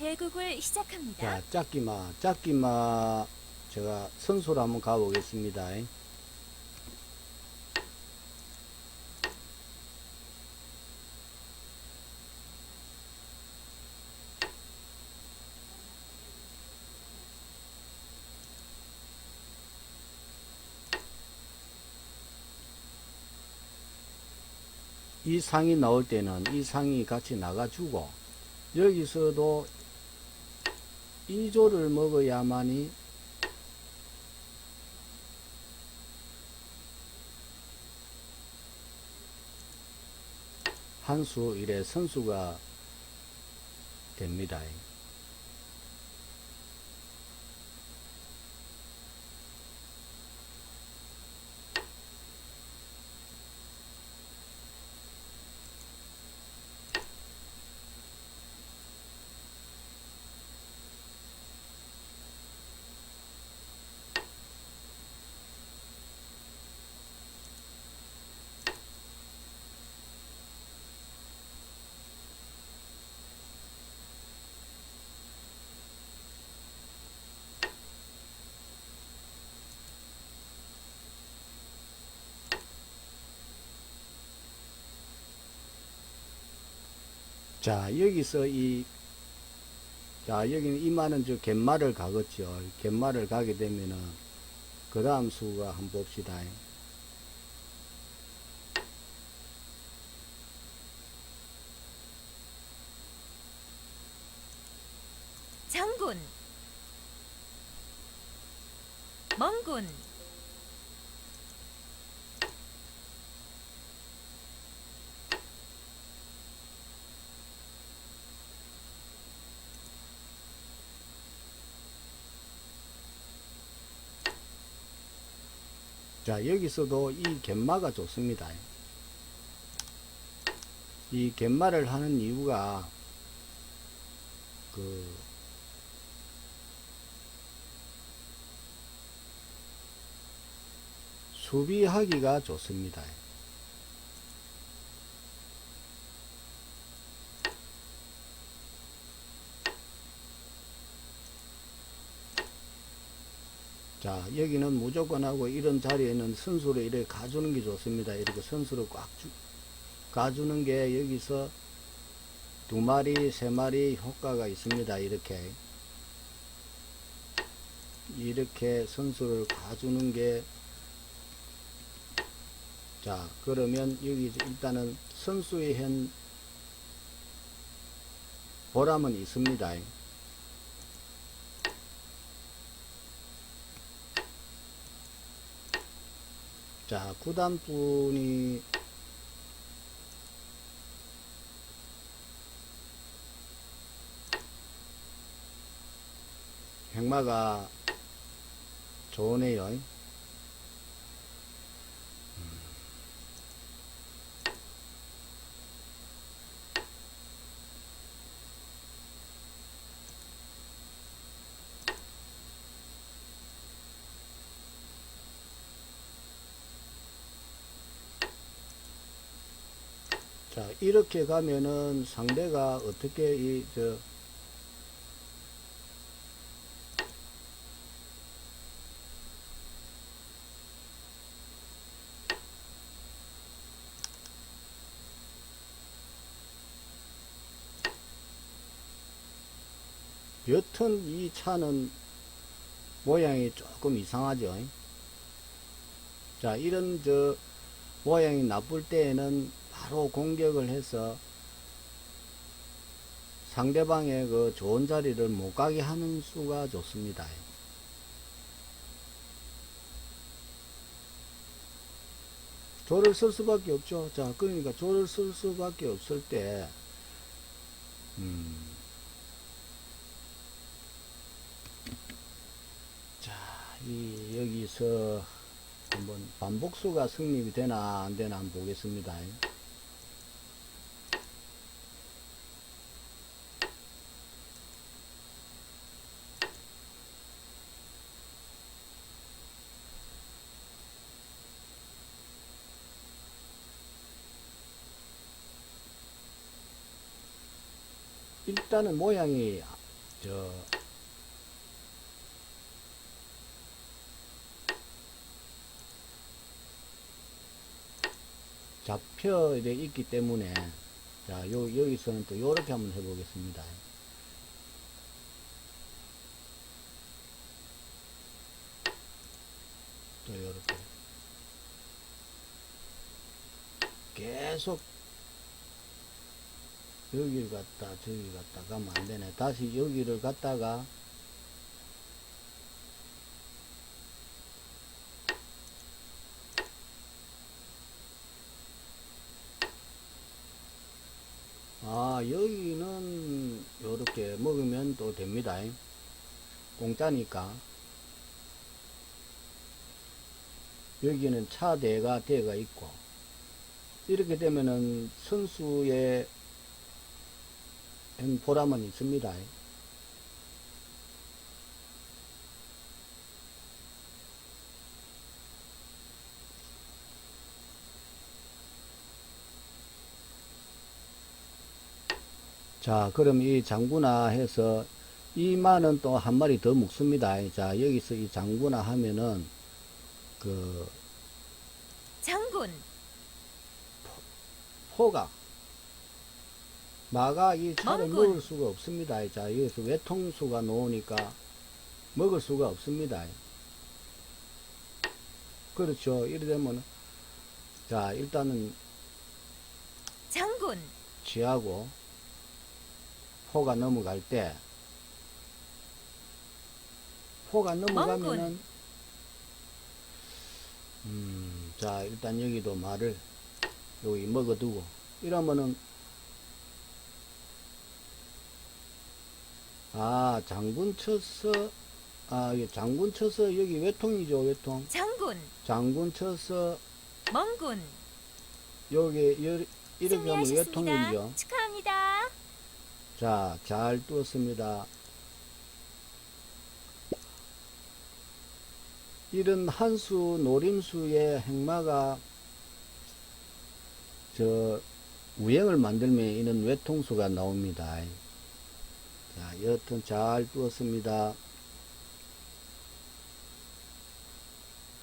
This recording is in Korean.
대국을 시작합니다. 자, 짝기마, 짝기마 제가 선수로 한번 가보겠습니다. 이 상이 나올 때는 이 상이 같이 나가주고 여기서도 이조를 먹어야만이 한수 이래 선수가 됩니다. 자, 여기서 이, 자, 여기는 이마는 저 갯말을 가겠죠. 갯말을 가게 되면은, 그 다음 수가 한번 봅시다. 장군, 멍군, 자, 여기서도 이 갯마가 좋습니다. 이 갯마를 하는 이유가, 그, 수비하기가 좋습니다. 자, 여기는 무조건 하고 이런 자리에는 선수를 이렇게 가주는 게 좋습니다. 이렇게 선수를 꽉 주, 가주는 게 여기서 두 마리, 세 마리 효과가 있습니다. 이렇게. 이렇게 선수를 가주는 게 자, 그러면 여기 일단은 선수의 현 보람은 있습니다. 자, 구단분이 행마가 좋으네요. 자, 이렇게 가면은 상대가 어떻게 이, 저, 여튼 이 차는 모양이 조금 이상하죠. 자, 이런 저 모양이 나쁠 때에는 바로 공격을 해서 상대방의 그 좋은 자리를 못 가게 하는 수가 좋습니다. 조를 쓸 수밖에 없죠. 자, 그러니까 조를 쓸 수밖에 없을 때, 음, 자, 이, 여기서 한번 반복수가 성립이 되나 안 되나 한번 보겠습니다. 일단은 모양이 저 잡혀 있기 때문에 자 요, 여기서는 또 요렇게 한번 해보겠습니다. 또 요렇게 계속 여기를 갔다 저기 갔다 가면 안 되네. 다시 여기를 갔다가 아 여기는 요렇게 먹으면 또 됩니다. 공짜니까 여기는 차대가 대가 있고 이렇게 되면은 선수의 한 보람은 있습니다. 자, 그럼 이 장구나 해서 이만은 또 한 마리 더 먹습니다. 자, 여기서 이 장구나 하면은 그 장군, 포가 마가 이 차를. 먹을 수가 없습니다. 자 여기서 외통수가 나오니까 먹을 수가 없습니다. 그렇죠. 이래 되면 자 일단은 장군, 지하고 포가 넘어갈 때 포가 넘어가면은 음, 자 일단 여기도 말을 여기 먹어두고 이러면은 아 장군 쳐서 아 이게 장군 쳐서 여기 외통이죠 외통 장군, 장군 쳐서 멍군. 여기 여- 이렇게 하면. 외통이죠 축하합니다. 자, 잘 뚫었습니다. 이런 한수 노림수의 행마가 저 우행을 만들면 이런 외통수가 나옵니다. 자, 여튼 잘 뚫었습니다.